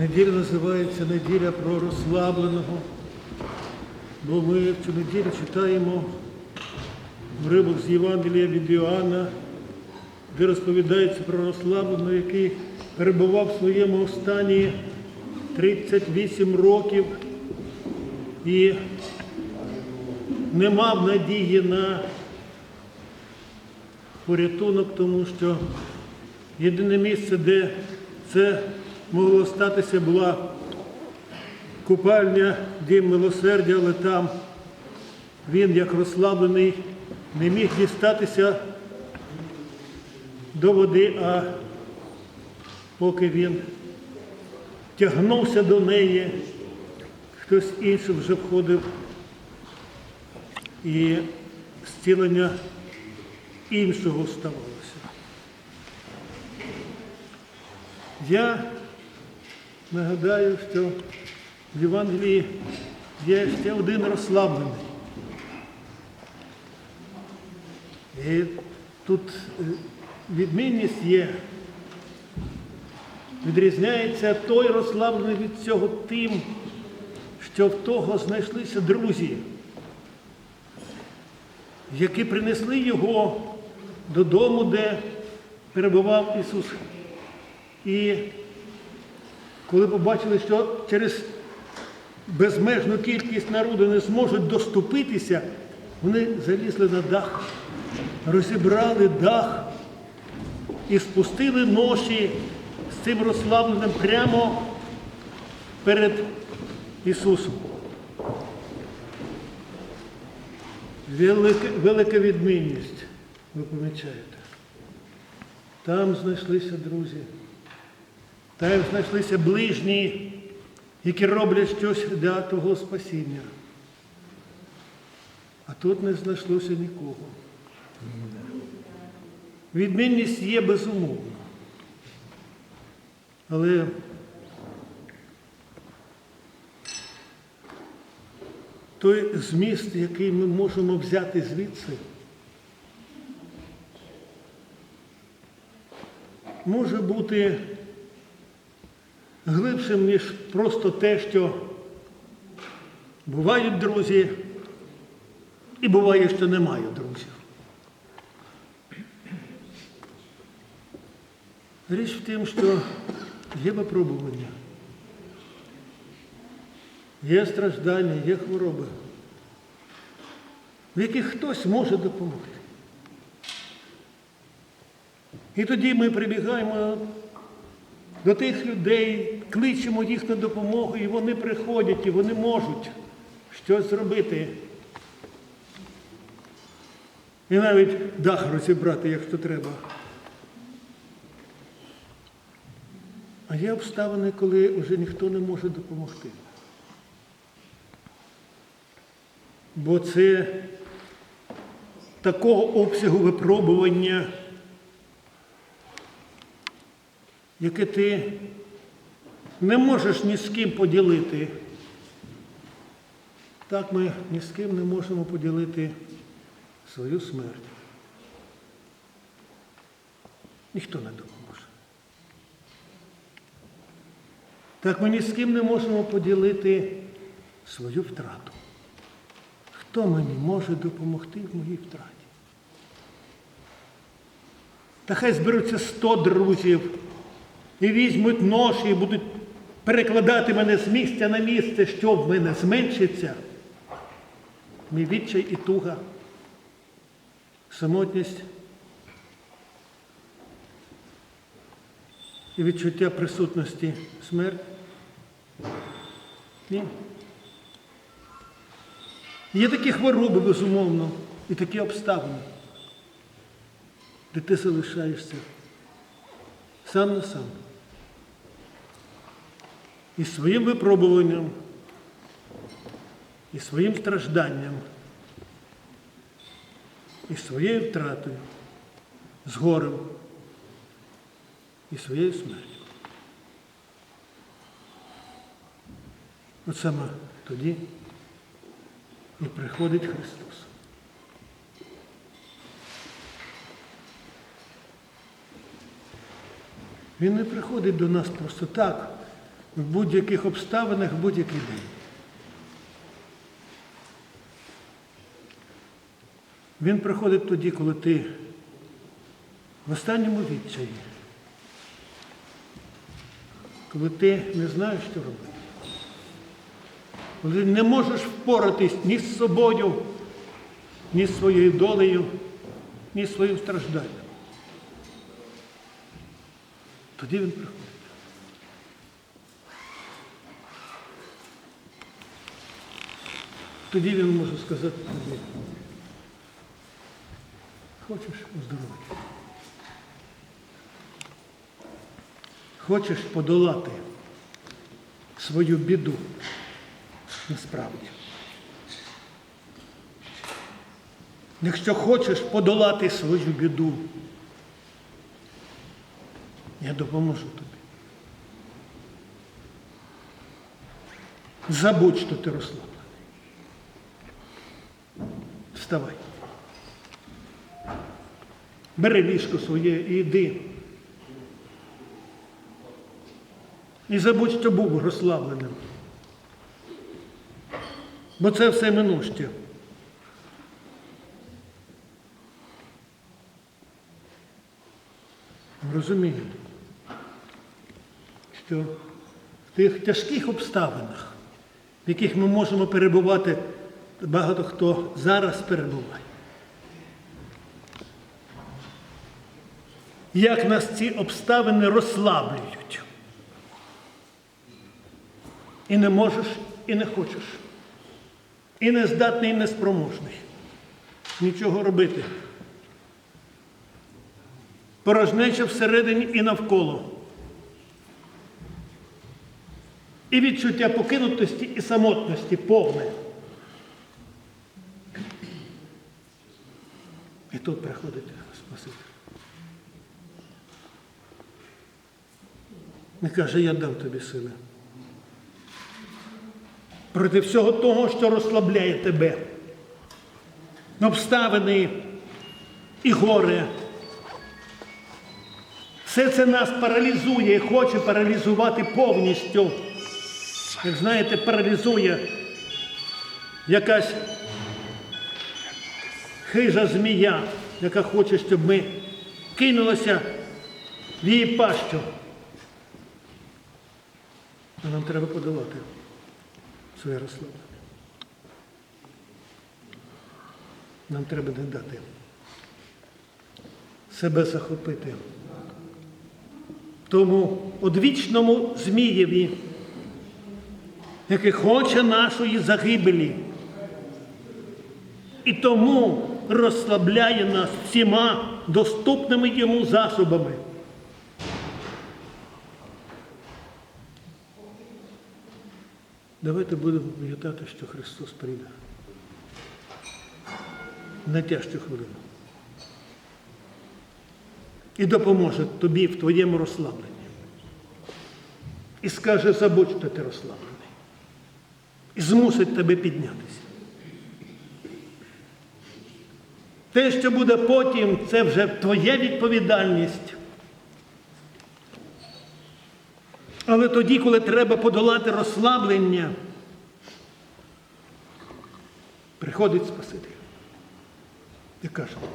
Неділя називається неділя про розслабленого, бо ми в цю неділю читаємо уривок з Євангелія від Іоанна, де розповідається про розслабленого, який перебував в своєму стані 38 років і не мав надії на порятунок, тому що єдине місце, де це могло статися, була купальня, дім милосердя, але там він, як розслаблений, не міг дістатися до води, а поки він тягнувся до неї, хтось інший вже входив і зцілення іншого ставалося. Я нагадаю, що в Євангелії є ще один розслаблений. І тут е, відмінність є. Відрізняється той розслаблений від цього тим, що в того знайшлися друзі, які принесли його додому, де перебував Ісус. І коли побачили, що через безмежну кількість народу не зможуть доступитися, вони залізли на дах, розібрали дах і спустили ноші з цим розслабленим прямо перед Ісусом. Велика, велика відмінність, ви помічаєте. Там знайшлися друзі, там знайшлися ближні, які роблять щось для того спасіння. А тут не знайшлося нікого. Відмінність є безумовно. Але той зміст, який ми можемо взяти звідси, може бути глибшим, ніж просто те, що бувають друзі, і буває, що немає друзів. Річ в тім, що є випробування, є страждання, є хвороби, в яких хтось може допомогти. І тоді ми прибігаємо до тих людей, кличемо їх на допомогу, і вони приходять, і вони можуть щось зробити. І навіть дах розібрати, якщо треба. А є обставини, коли вже ніхто не може допомогти. Бо це такого обсягу випробування, яке ти не можеш ні з ким поділити. Так ми ні з ким не можемо поділити свою смерть. Ніхто не допоможе. Так ми ні з ким не можемо поділити свою втрату. Хто мені може допомогти в моїй втраті? Та хай зберуться сто друзів і візьмуть ноші і будуть перекладати мене з місця на місце, що в мене зменшиться. Мій відчай і туга, самотність і відчуття присутності смерті. Ні. Є такі хвороби, безумовно, і такі обставини, де ти залишаєшся сам на сам. І своїм випробуванням, і своїм стражданням, і своєю втратою, з горем, і своєю смертю. От саме тоді і приходить Христос. Він не приходить до нас просто так, в будь-яких обставинах, в будь-який день. Він приходить тоді, коли ти в останньому відчаї, коли ти не знаєш, що робити, коли не можеш впоратись ні з собою, ні з своєю долею, ні з своїм стражданням. Тоді він приходить. Тоді він може сказати тобі, хочеш оздоровити? Хочеш подолати свою біду насправді. Якщо хочеш подолати свою біду, я допоможу тобі. Забудь, що ти розслаблений. Вставай. Бери ліжко своє і йди. І забудь, що був розслабленим. Бо це все минуще. Розумію, що в тих тяжких обставинах, в яких ми можемо перебувати, багато хто зараз перебуває. Як нас ці обставини розслаблюють. І не можеш, і не хочеш. І не здатний, і не спроможний. Нічого робити. Порожнеча всередині і навколо. І відчуття покинутості і самотності повне. Тут приходить Спаситель. І каже, я дам тобі сили. Проти всього того, що розслабляє тебе. Обставини і горе. Все це нас паралізує і хоче паралізувати повністю. Як знаєте, паралізує якась хижа змія, яка хоче, щоб ми кинулися в її пащу. А нам треба подолати своє розслаблення. Нам треба не дати себе захопити тому одвічному Змієві, який хоче нашої загибелі. І тому розслабляє нас всіма доступними йому засобами. Давайте будемо пам'ятати, що Христос прийде. На тяжчу хвилину. І допоможе тобі в твоєму розслабленні. І скаже, забудь, що ти розслаблений. І змусить тебе піднятися. Те, що буде потім, це вже твоя відповідальність. Але тоді, коли треба подолати розслаблення, приходить Спаситель каже тобі,